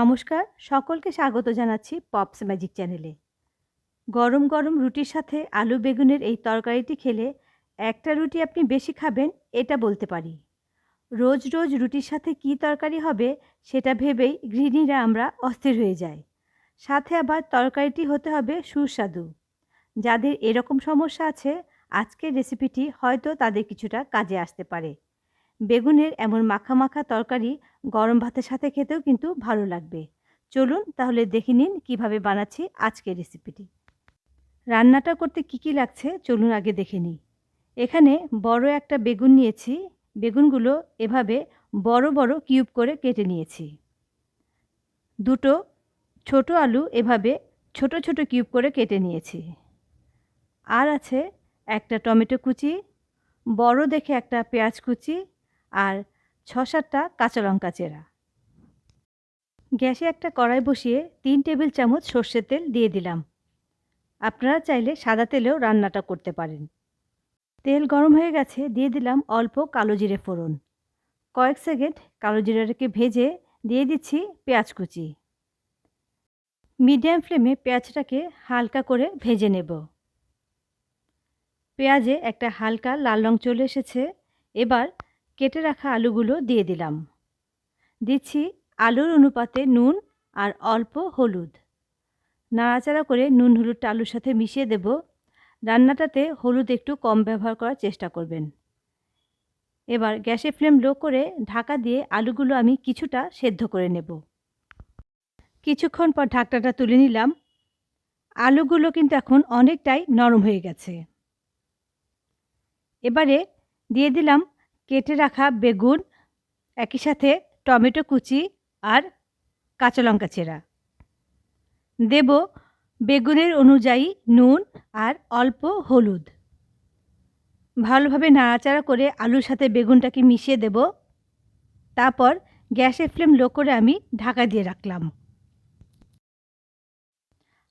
নমস্কার, সকলকে স্বাগত জানাচ্ছি পপস ম্যাজিক চ্যানেলে গরম গরম রুটির সাথে আলু বেগুনের এই তরকারিটি খেলে একটা রুটি আপনি বেশি খাবেন, এটা বলতে পারি। রোজ রোজ রুটির সাথে কি তরকারি হবে, সেটা ভেবেই গৃহিণীরা আমরা অস্থির হয়ে যাই। সাথে আবার তরকারিটি হতে হবে সুস্বাদু। যাদের এরকম সমস্যা আছে, আজকের রেসিপিটি হয়তো তাদের কিছুটা কাজে আসতে পারে। বেগুনের এমন মাখা মাখা তরকারি গরম ভাতের সাথে খেতেও কিন্তু ভালো লাগবে। চলুন তাহলে দেখে নিন কীভাবে বানাচ্ছি আজকের রেসিপিটি। রান্নাটা করতে কি কি লাগছে চলুন আগে দেখে নিই। এখানে বড় একটা বেগুন নিয়েছি। বেগুনগুলো এভাবে বড় বড় কিউব করে কেটে নিয়েছি। দুটো ছোট আলু এভাবে ছোট ছোট কিউব করে কেটে নিয়েছি। আর আছে একটা টমেটো কুচি, বড় দেখে একটা পেঁয়াজ কুচি আর ছ সাতটা কাঁচা লঙ্কা চেরা। গ্যাসে একটা কড়াই বসিয়ে তিন টেবিল চামচ সর্ষের তেল দিয়ে দিলাম। আপনারা চাইলে সাদা তেলেও রান্নাটা করতে পারেন। তেল গরম হয়ে গেছে, দিয়ে দিলাম অল্প কালো জিরে ফোড়ন। কয়েক সেকেন্ড কালো জিরাটাকে ভেজে দিয়ে দিচ্ছি পেঁয়াজ কুচি। মিডিয়াম ফ্লেমে পেঁয়াজটাকে হালকা করে ভেজে নেব। পেঁয়াজে একটা হালকা লাল রং চলে এসেছে। এবার কেটে রাখা আলুগুলো দিয়ে দিলাম। দিচ্ছি আলুর অনুপাতে নুন আর অল্প হলুদ। নাড়াচাড়া করে নুন হলুদটা আলুর সাথে মিশিয়ে দেব। রান্নাটাতে হলুদ একটু কম ব্যবহার করার চেষ্টা করবেন। এবার গ্যাসের ফ্লেম লো করে ঢাকা দিয়ে আলুগুলো আমি কিছুটা সেদ্ধ করে নেব। কিছুক্ষণ পর ঢাকটাটা তুলে নিলাম। আলুগুলো কিন্তু এখন অনেকটাই নরম হয়ে গেছে। এবারে দিয়ে দিলাম কেটে রাখা বেগুন, একই সাথে টমেটো কুচি আর কাঁচা লঙ্কা চেরা। দেব বেগুনের অনুযায়ী নুন আর অল্প হলুদ। ভালোভাবে নাড়াচাড়া করে আলুর সাথে বেগুনটাকে মিশিয়ে দেব। তারপর গ্যাসের ফ্লেম লো করে আমি ঢাকা দিয়ে রাখলাম।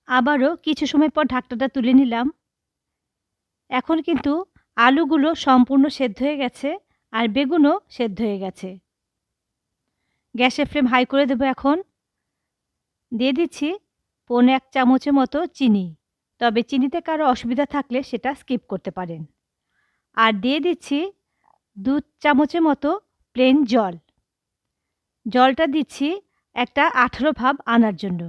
আবারও কিছু সময় পর ঢাকটাটা তুলে নিলাম। এখন কিন্তু আলুগুলো সম্পূর্ণ সেদ্ধ হয়ে গেছে। আর বেগুনও সেদ্ধ হয়ে গেছে। গ্যাসের ফ্লেম হাই করে দেবো এখন। দিয়ে দিচ্ছি পৌনে এক চামচের মতো চিনি, তবে চিনিতে কারও অসুবিধা থাকলে সেটা স্কিপ করতে পারেন। আর দিয়ে দিচ্ছি দু চামচের মতো প্লেন জল। জলটা দিচ্ছি একটা আঠারো ভাব আনার জন্য।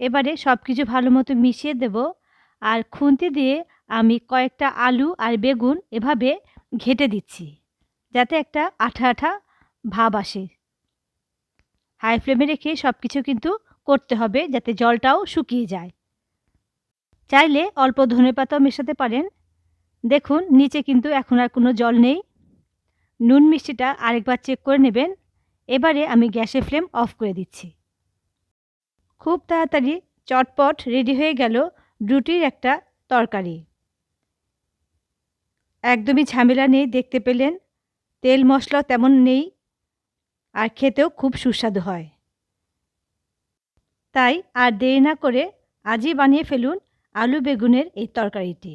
এবারে সব কিছু ভালো মতো মিশিয়ে দেব আর খুন্তি দিয়ে আমি কয়েকটা আলু আর বেগুন এভাবে ঘেটে দিচ্ছি। যাতে একটা আঠা আঠা ভাব আসে। হাই ফ্লেমে রেখে সব কিছু কিন্তু করতে হবে যাতে জলটাও শুকিয়ে যায়। চাইলে অল্প ধনে পাতাও মেশাতে পারেন। দেখুন, নিচে কিন্তু এখন আর কোনো জল নেই। নুন মিষ্টিটা আরেকবার চেক করে নেবেন। এবারে আমি গ্যাসের ফ্লেম অফ করে দিচ্ছি। খুব তাড়াতাড়ি চটপট রেডি হয়ে গেল রুটির একটা তরকারি। একদমই ঝামেলা নেই, দেখতে পেলেন। তেল মশলা তেমন নেই আর খেতেও খুব সুস্বাদু হয়। তাই আর দেরি না করে আজই বানিয়ে ফেলুন আলু বেগুনের এই তরকারিটি।